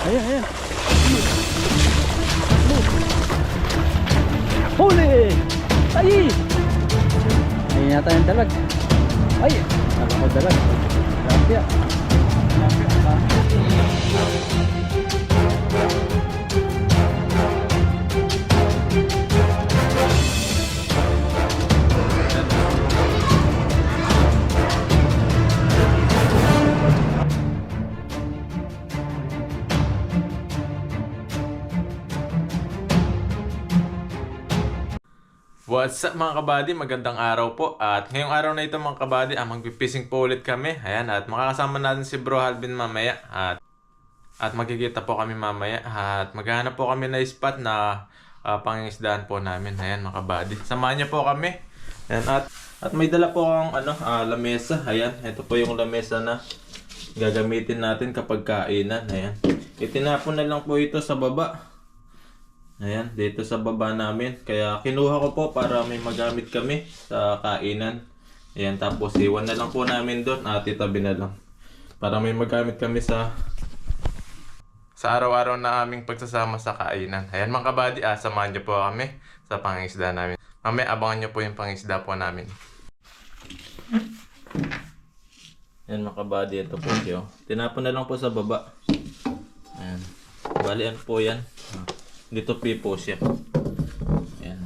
Ayan, ayan. Huli! Ay! Ayun yata yung dalag. Ay! Ko dalag. Grabe ah. What's up mga kabady? Magandang araw po. At ngayong araw na ito mga kabady, ah, magpipising po ulit kami. Ayan, at makakasama natin si Bro Halvin mamaya. At, at magkikita po kami mamaya. At maghahanap po kami na spot na uh, pangingisdaan po namin. Ayan mga kabady. Samahan niyo po kami. Ayan, at, at may dala po akong ano, ah, lamesa. Ayan, ito po yung lamesa na gagamitin natin kapag kainan. Ayan. Itinapon na lang po ito sa baba. Ayan, dito sa baba namin. Kaya kinuha ko po para may magamit kami sa kainan. Ayan, tapos iwan na lang po namin doon at itabi na lang. Para may magamit kami sa sa araw-araw na aming pagsasama sa kainan. Ayan mga kabady, ah, samahan niyo po kami sa pangisda namin. Mamaya abangan niyo po yung pangisda po namin. Ayan mga kabady, ito po siya. oh. Tinapon na lang po sa baba. Ayan. Bali, ano po yan? Ah, Dito pipo siya. Ayan.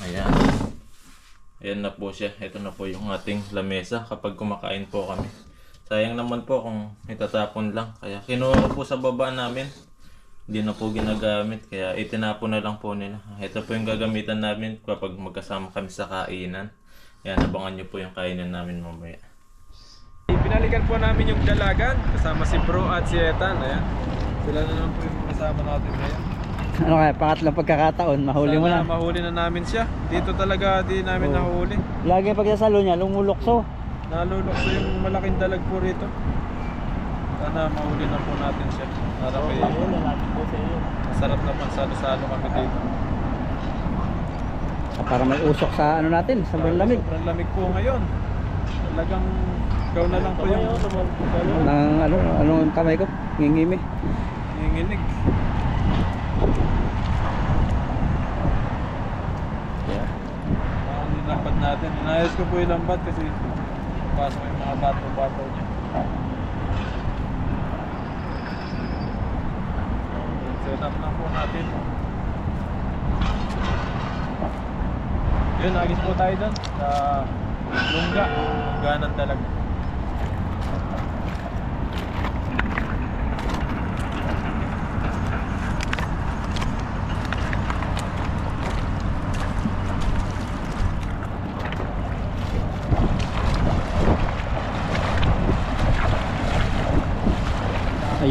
Ayan. Ayan na po siya. Ito na po yung ating lamesa kapag kumakain po kami. Sayang naman po kung itatapon lang. Kaya kinuha po sa baba namin. Hindi na po ginagamit. Kaya itinapon na lang po nila. Ito po yung gagamitan namin kapag magkasama kami sa kainan. Ayan, abangan nyo po yung kainan namin mamaya. Pinalikan po namin yung dalagan kasama si Bro at si Ethan. Ayan. Sila na naman po yung kasama natin ngayon. Ano kaya, pangatlong pagkakataon, mahuli mo Sana na. mahuli na namin siya. Dito talaga di namin Oo. nahuli. Lagi pagsasalo niya, lumulokso. Nalulokso yung malaking dalag po rito. Sana mahuli na po natin siya. Para may masarap naman salo-salo kami dito. Para may usok sa ano natin, sa lamig. Sobrang lamig po ngayon. Talagang ikaw na lang po yung Nang ano, ano ang kamay ko, ngingimi. Nanginginig. Yeah. Ang nilambat natin. Inayos ko po yung lambat kasi pasok yung mga bato-bato niya. Set up na po natin. Yun, agis po tayo doon sa Lungga. Lungga ng dalag.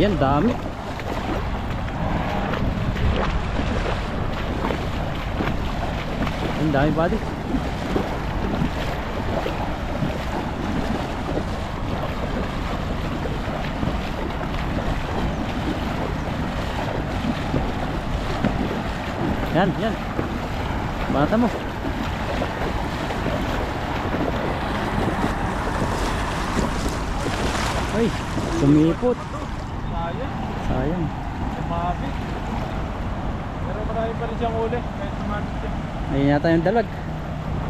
Ayan, dami. Ang dami buddy. Yan, yan. Bata mo. Ay, sumipot. Sayang. Sayang. Sumabit. Pero marami pa rin siyang uli. Kahit sumabit siya. Ayun yata yung dalag.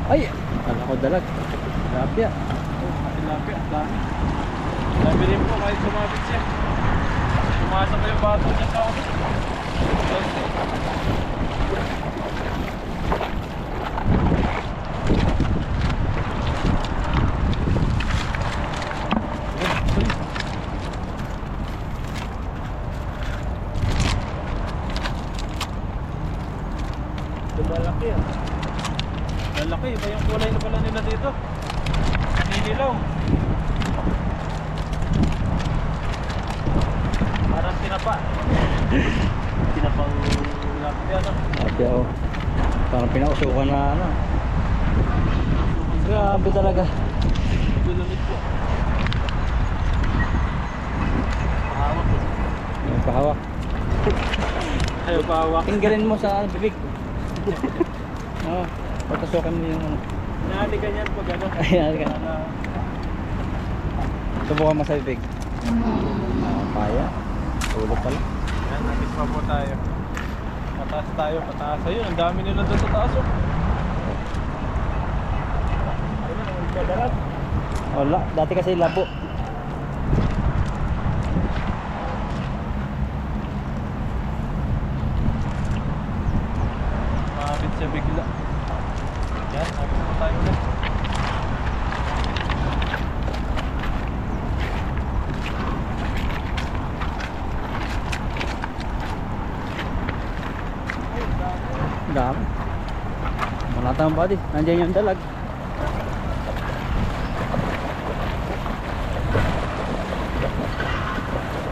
Ay! Kala ko dalag. Ah. Oh, tilapia, ang dami. Dami rin po kahit sumabit siya. Pumasok na yung bato niya sa ulo. Lumalaki ah. Lalaki, iba yung kulay na pala nila dito. Naninilaw. Parang tinapa. Tinapang tilapia no? Grabe oh. Parang pinausukan na ano. Grabe talaga. Po. Pahawak. Ayaw pahawak. Tinggalin mo sa bibig. Oo. Patusukan mo yung ano. Nahali ka niyan pag ano. Para Subukan mo sa bibig. Ah, kaya. Tulog pala. Yan, nabis pa po tayo. Pataas tayo, pataas. Ayun, ang dami nila doon sa taas. Oh. Wala, dati kasi labo. Maabit siya bigla. Yan, nabis pa tayo ulit. Dami. Wala tayong body. Nandiyan yung dalag.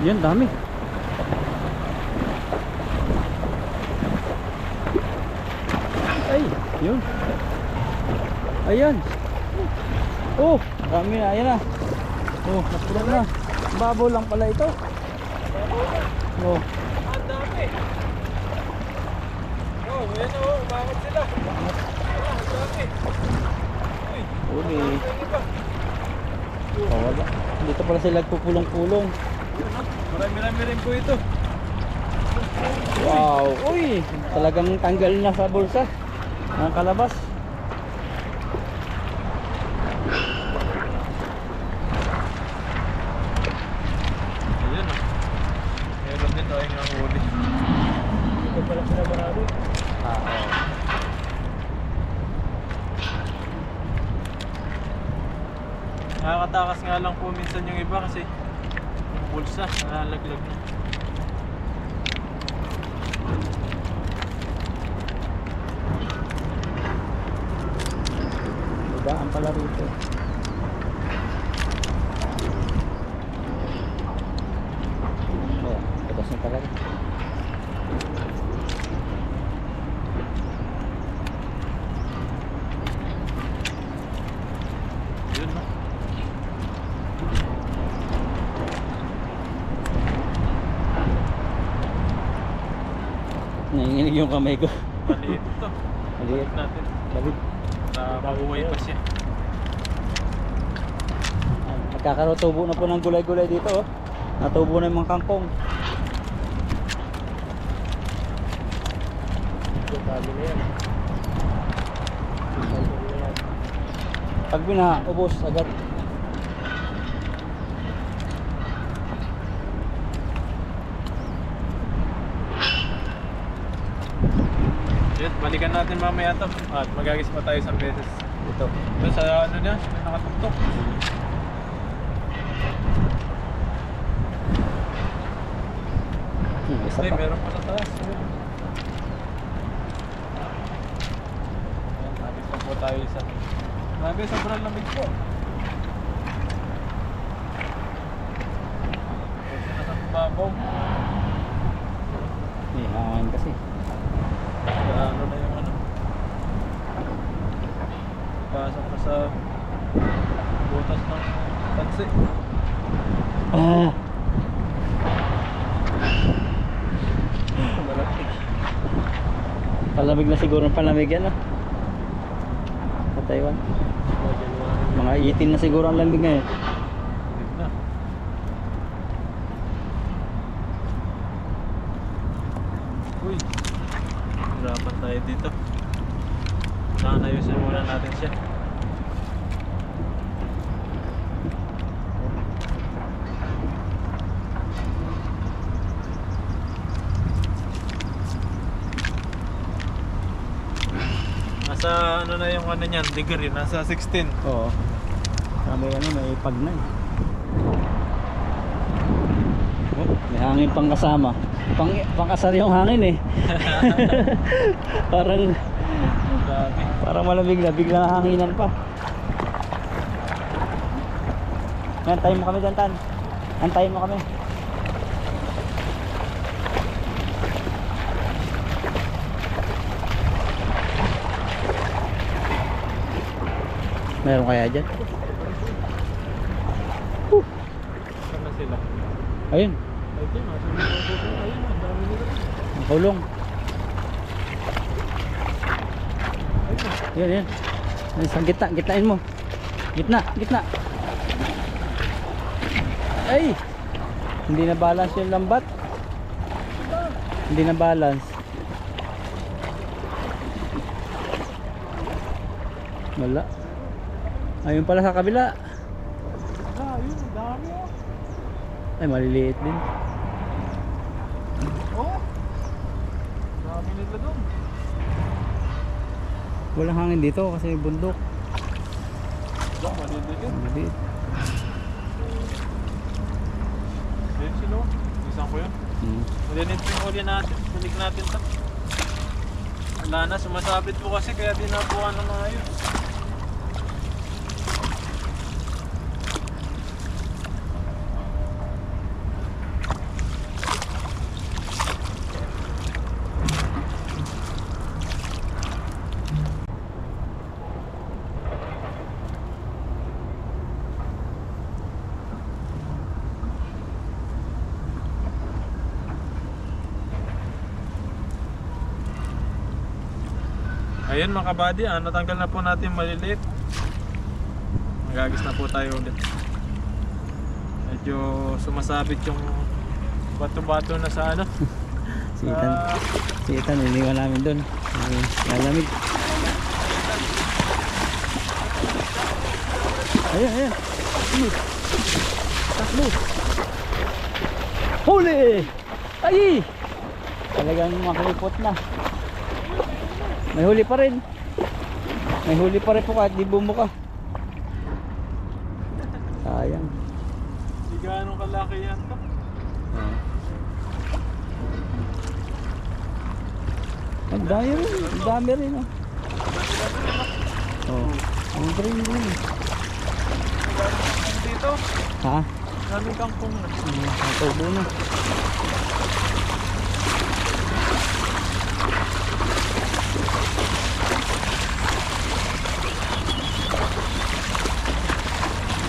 Yun, dami. Ay, yun. Ayan. Oh, dami na. Ayan na. Oh, napulan na. Babaw lang pala ito. Oh, Ang dami! Oh, yan oh, umangat sila. Uli. ang iba. Oh, wala. Dito pala sila nagpupulong-pulong. Marami-rami rin po ito. Wow! Uy! Talagang tanggal na sa bulsa. Ang kalabas. Ayun oh. Meron din tayong ang huli. Dito pala sila marami. Ah, oh. Nakakatakas nga lang po iba kasi bulsa, nalalaglag na. Dugaan pala rito. Oh, labas na talaga. Yun no. Nanginginig yung kamay ko. Maliit to. Maliit. natin. David. Na mabuhay pa siya. Magkakaroon tubo na po ng gulay-gulay dito. Oh. Natubo na yung mga kangkong. Pag binaubos agad. Yun, balikan natin mamaya to. At magagis pa tayo isang beses. Ito. Doon sa ano niya, nakatuktok. Hmm, isa Ay, pa. meron pa sa taas. Ayan, nabis pa po tayo isa. Grabe, sobrang lamig po. Huwag na sa babaw. May hangin kasi. Kaya ano na yung ano. Pasok na sa butas ng tansi. Ah! Malapit. Palamig na siguro palamig yan. Ah. Sa Taiwan. Mga 18 na siguro ang lamig ngayon. Lamig na. Uy. Hirapan tayo dito. Sana ayusin muna natin siya. Nasa ano na yung ano niyan, degree, nasa 16. Oo. May ano, may pag na eh. Oh, may hangin pang kasama. Pang, pang yung hangin eh. parang parang malamig na, biglang hanginan pa. Antayin mo kami dyan, Tan. Antayin mo kami. Meron kaya dyan? Saan na sila? Ayun, Ay, ito, nasa mga Ayun, ang dami nila. ang kulong. Yan, yan. Sa gitna, gitnain mo. Gitna, gitna. Ay! Hindi na balance yung lambat. Hindi na balance. Wala. Ayun pala sa kabila. Yun, ang dami oh. Ay, maliliit din. Oh. Dami nila doon. Walang hangin dito kasi bundok. Diba, maliliit. Maliliit. Ayun sila oh. Isang ko yun. Hmm. Malinit yung huli natin. Natin to. Wala na, sumasabit po kasi kaya dinabuhan ng mga yun. Ayun mga kabady, ah, natanggal na po natin maliliit. Magagis na po tayo ulit. Medyo sumasabit yung bato-bato na sa ano. Si Ethan. sa- Si Ethan, iniwan namin doon. Lalamig. Ayun. Takbo. Takbo. Huli! Ay! Talagang makalipot na. May huli pa rin. May huli pa rin po kahit di bumuka. Sayang. Hindi gaano kalaki yan. Ah. Ang dami rin. Ang dami rin. Oh. Oh. Ang green green. Dito, Ha? daming kangkong na. Ang tubo na.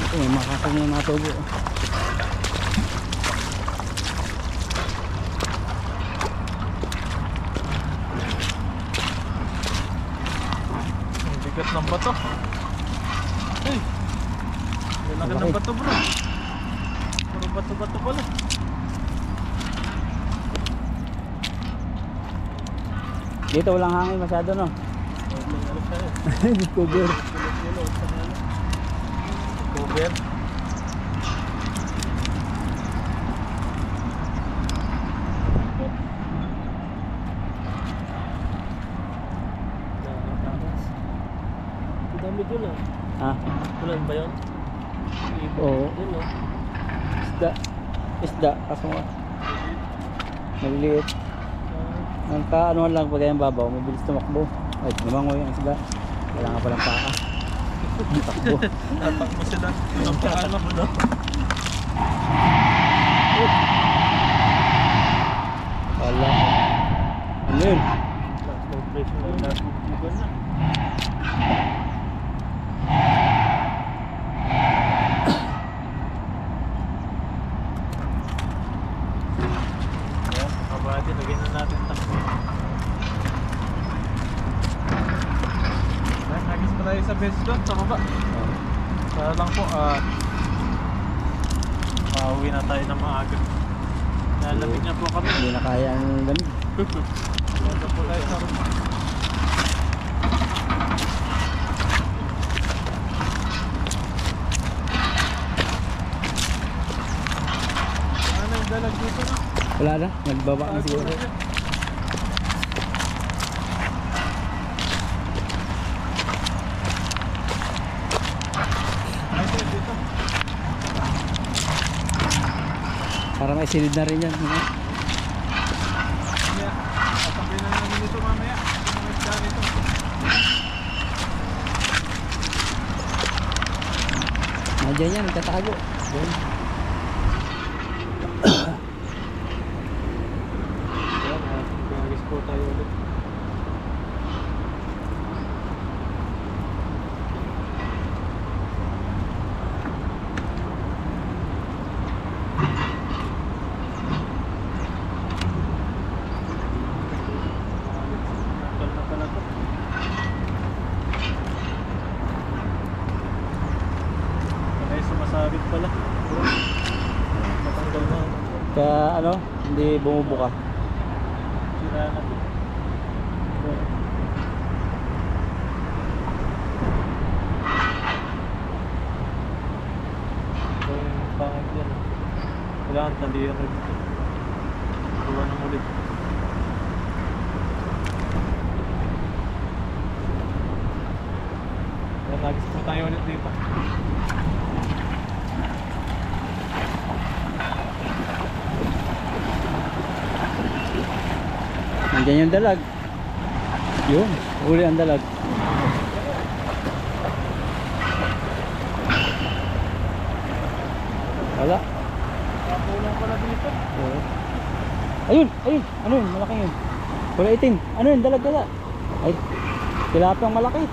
Ito, may makakang na. Ang bigat ng bato. Hey! Ang laki ng bato bro. Puro bato-bato pala. Dito walang hangin masyado no. Discover. Cover. Dami dun ah. Ha? Ulan ba yun? Oo. Yun oh. Isda. Isda. Kaso nga. Maliliit. Ah, Ang kaano lang pag yung babaw, mabilis tumakbo. Ay, lumangoy ang isda. Wala nga palang paa. Takbo. Tatak mo sila. Ang paano mo no? Wala. Ano yun? last ng presyo na yun. Nasubugan na. Ayan, kabady, lagyan na natin ito. Ayan, nagis pa tayo sa base doon, sa baba. Kaya lang po, ah, pauwi na tayo ng maaga. Nalamig na po kami. Hindi na kaya ang lamig. Punta po tayo sa rumah. Ano yung dalag dito na? Wala na. Nagbaba na siguro. Para may silid na rin yan. ano? Mamaya, tatambay na namin ito mamaya. Yung mga isda nito. Nandiyan yan. Nagtatago. Doon. Ayan, ah, gagis po tayo ulit. Tanggal na pala to. Ay, sumasabit pala. Matanggal na. Kaya ano, hindi bumubuka. sira na to. Ito yung pangit yan. Kailangan talihan ulit. Gawa ng ulit. Kaya nagis po tayo ulit dito. Yung dalag. Yun, uli ang dalag. Wala. Kapulang pala dito. Ayun, ayun. Ano yun? Malaki yun. Wala itim. Ano yun? Dalag, dalag. Ay, tilapang malaki.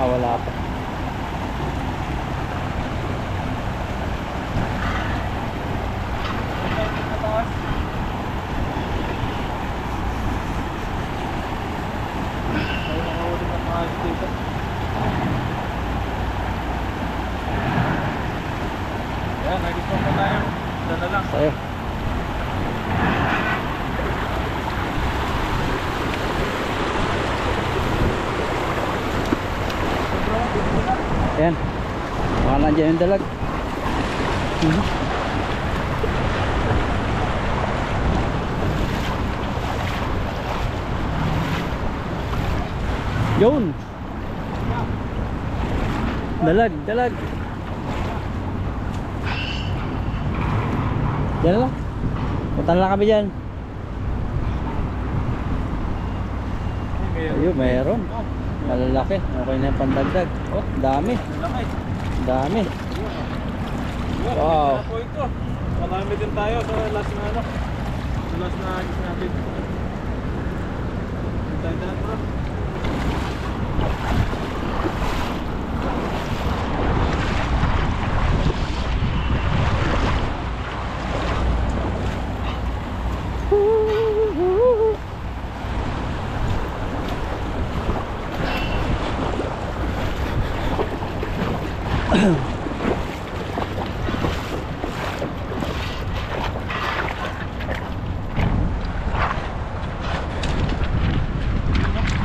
Ah, wala pa. Tayo nakahuli ng mga ayos dito. Yan, nagis po pa tayo. Ito na lang. Sa'yo. Ayan. Baka nandiyan yung dalag. Mhm. Yun. Dalag, dalag. Diyan lang. Punta lang kami dyan. Ay, Ayun, mayroon. Malalaki. Okay na yung pandagdag. Oh, dami. Dami. Wow. Marami din tayo sa last na ano. Sa last na agis natin. Tayo na bro.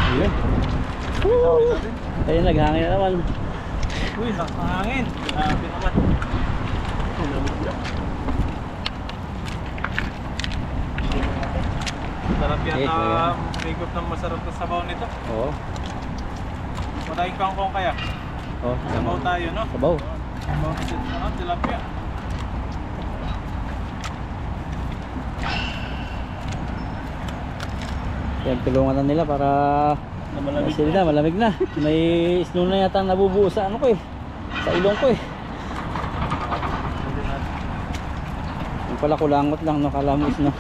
Ayun. Ayun, naghangin na naman. Uy, nakahangin. Grabe naman. Sarap Eh, yata kaya. bigop ng masarap na sabaw nito. Oo. Madaing kangkong kaya. Oh, Sabaw tayo, no? Sabaw. Sabaw na sin- ano, tilapia. Yan, tulungan na nila para Na malamig na, malamig na. May snow na yata nabubuo sa ano ko eh. Sa ilong ko eh. Yung pala kulangot lang, no? Kala mo is no.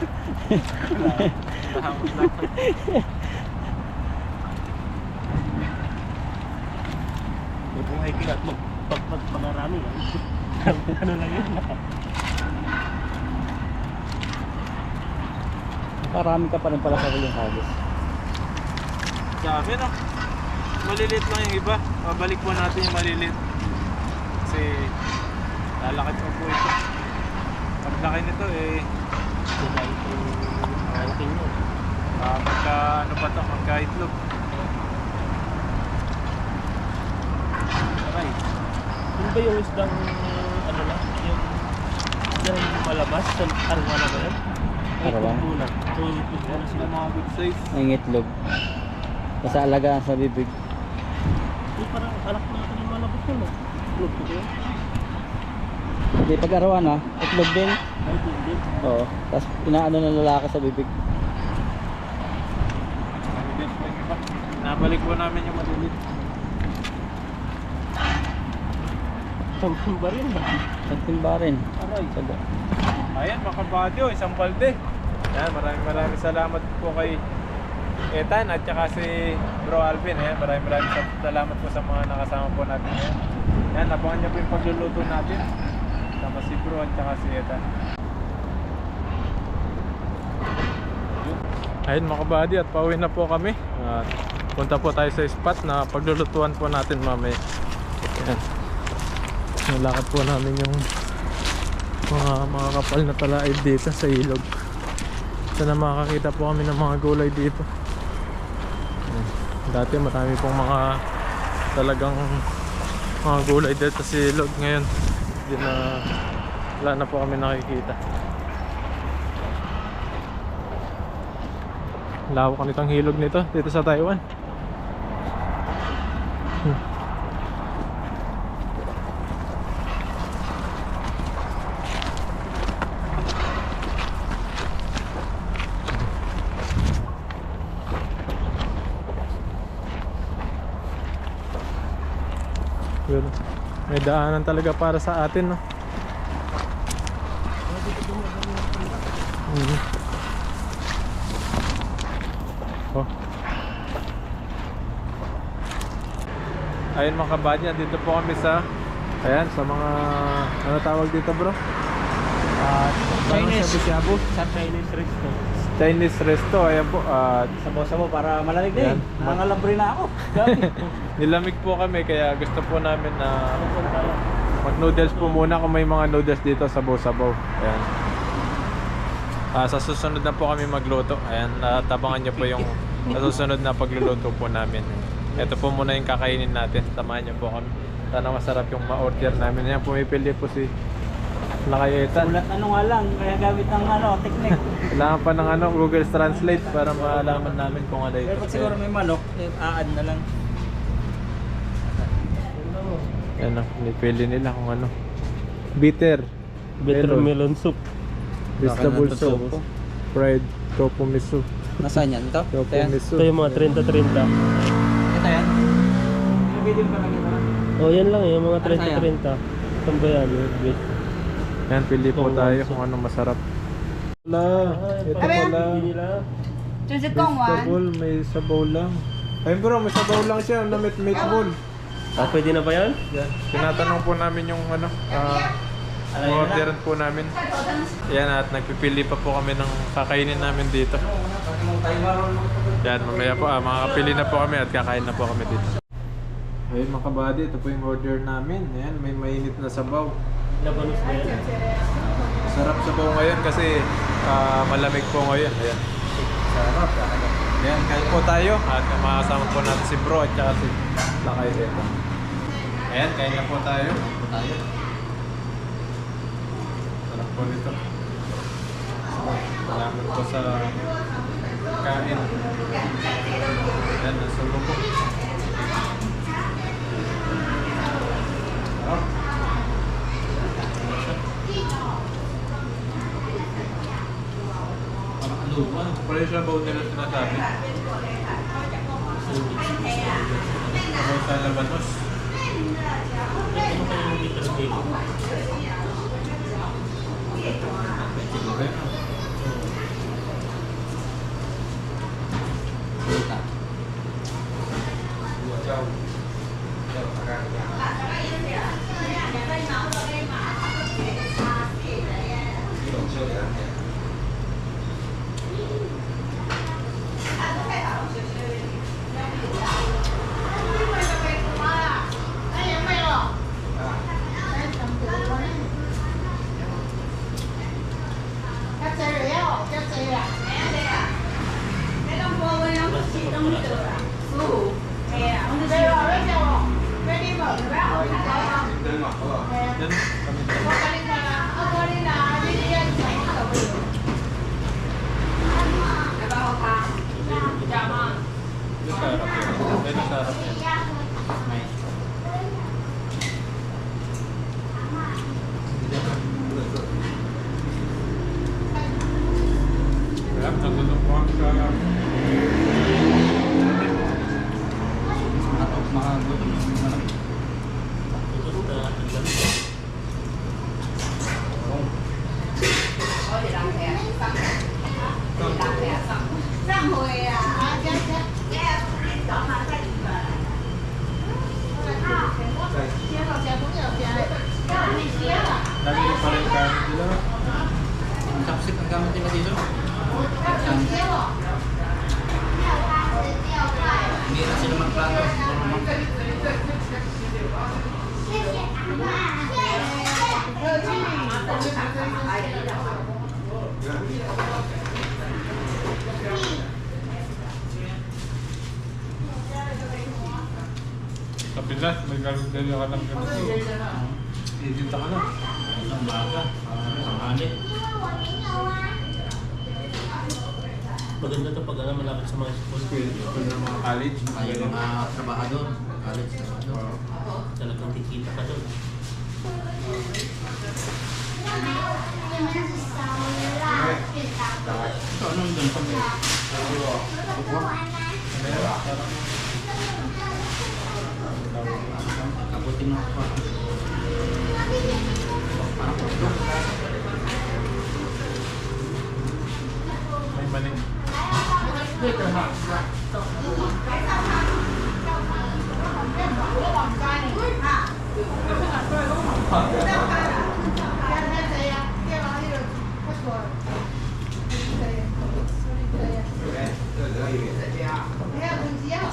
Mong hiking at magpagpagparami yan. ano lang yun? Parami ka pa rin pala sa huling hagis. Dami, no? Maliliit lang yung iba. Babalik po natin yung maliliit. Kasi lalakad pa po ito. Paglaki nito eh, Dahil yung hiking mo. ah, magka ano pa to, magka itlog. Aray. Yun ba yung isdang ano lang? Yung yung malabas? Sa arwana ba? Ay, Arawan? kumpunan. Yung mga good size. Ang itlog. Basta alagaan sa bibig. Yung parang alak natin yung malabas yun. no? Itlog ko yun. Hindi pag arawan ha, itlog din. Ay, hindi. Oo. Tapos inaano ng lalaki sa bibig. Nabalik po namin yung maliliit. Sampung ba rin? Sa timba rin. Aray. Ba- Ayan, mga kabadyo, isang balde. Yan, maraming maraming salamat po kay Ethan at saka si Bro Alvin. Ayan, maraming maraming sa- salamat po sa mga nakasama po natin ngayon. Yan, abangan niyo po yung pagluluto natin. Sama si Bro at saka si Ethan. Yun. Ayun mga kabady at pauwi na po kami. At punta po tayo sa spot na paglulutuan po natin mamaya. Ayan. Nalakad po namin yung mga mga kapal na talaid dito sa ilog. Sana makakita po kami ng mga gulay dito. Dati marami pong mga talagang mga gulay dito sa ilog ngayon. Hindi na wala na po kami nakikita. Lawak nitong hilog nito dito sa Taiwan. Hmm. Yun. May daanan talaga para sa atin, no? Mhm. Oh. Ayun mga kabadya, dito po kami sa Ayan, sa mga ano tawag dito bro? Ah, Chinese. Shabu-shabu. Sa Chinese resto. Chinese resto, ayan po. At Sabaw-sabaw para malamig na Yan. eh. Nangangalambri na ako. Nilamig po kami kaya gusto po namin na mag noodles po muna kung may mga noodles dito sa Sabaw. Ayan. Ah, sa susunod na po kami magluto. Ayan, natabangan niyo po yung sa susunod na pagluluto po namin. Ito po muna yung kakainin natin. Tamahan niyo po kami. Sana masarap yung ma-order namin. Ayan, pumipili po si Nakayetan. Ulat ano nga lang, kaya gamit ng ano, technique. Kailangan pa ng ano, Google Translate para malaman namin kung ano ito. Pero pag siguro may manok, eh, aad na lang. Ano, pinipili nila kung ano. Bitter. Bitter Melon. melon soup. Vegetable soup. Fried tofu miso. Nasaan yan? Ito? Tofu Ito yan? miso. Ito yung mga 30-30. Ito yan? Nabidin pa lang ito. Oh, yan lang yung mga Ano sa'yo? 30-30. Saan ba yan? Wait. Yan, pili po tayo kung anong masarap. Wala, ito ano pala. Is it kong one? Vegetable, may sabaw lang. Ayun bro, may sabaw lang siya na meat meatball. Ah, pwede na ba yan? Yan. Tinatanong po namin yung ano, ah, orderan po namin. Yan at nagpipili pa po kami ng kakainin namin dito. Yan, mamaya po, ah, makakapili na po kami at kakain na po kami dito. Ayun mga kabady, ito po yung order namin. Ayan, may mainit na sabaw. Labanos na yan. Sarap sabaw ngayon kasi ah, malamig po ngayon. Ayan. Sarap. Ayan, kain po tayo. At makasama po natin si bro at saka si Lakay dito. Ayan, kain na po tayo. Tayo. Sarap po nito. Salamat po sa kain. Ayan, nasubo po. Sarap. Parang alubo. ano? Pala yung sabaw nila sinasabi. Sabaw sa labanos. Ano kayo yung bitter melon? Luta. Yan, kami Yung sarap yun. Ayun ang Lagi paling kan, sila. Ang kapsik ang gamit nila dito. Ang Pinas, may karinderya ka ng ganito. Isinta ka na. Ang baga. Ang hanip. Maganda to pag alam malapit sa mga school. Mga college. Ay, mga trabahador, college trabahador. Talagang kikita ka doon. Ito, anong doon sa may... Kabuting na ako. May maling.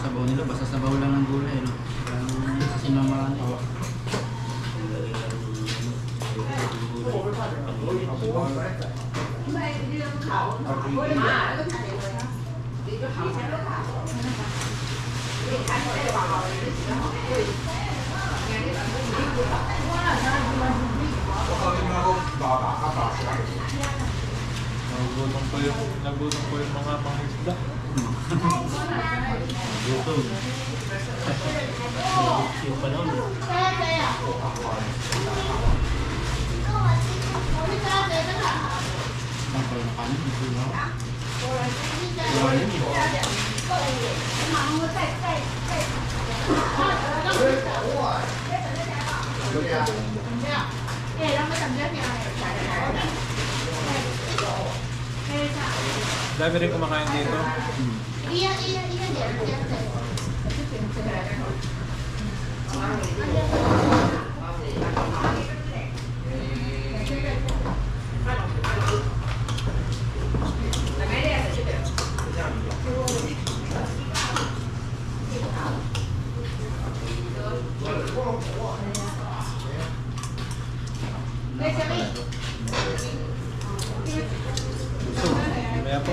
Sabaw nila, basta sabaw lang ng gulay, no? Parang sinamahan eh. Nagutom po yung, nagutom po yung mga mga isda. Gutom. Yung panahon. eh. Ang pala na kanin, ito na. Wala yun eh. Dami rin kumakain dito. Iya, iya, iya, iya, iya. Kaya po,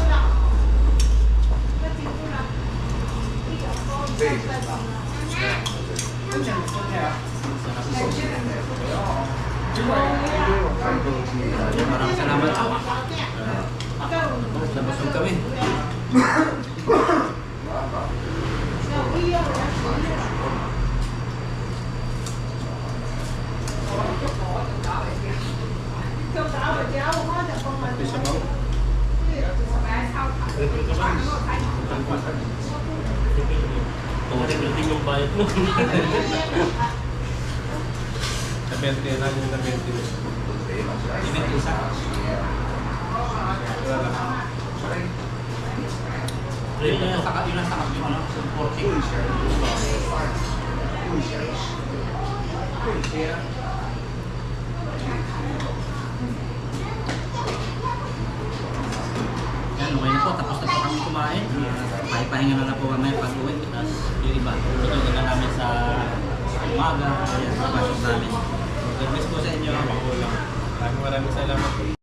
ako ng pagod. Tapos may jet na lang. Dami tawa-tawa. Maraming salamat. Nabusog kami. Pisa mo. Kung regretin yung bayad mo. 20 na yung sa 20. Init isa. Wala lang. Real na yan. Saka yun ang sakap yung okay na po. Tapos na po kami kumain. Pahipahinga na lang po kami pag uwi. Tapos yung iba, tutulog na namin sa umaga. Ayan, sa pasok namin. God bless po sa inyo. Maraming maraming salamat.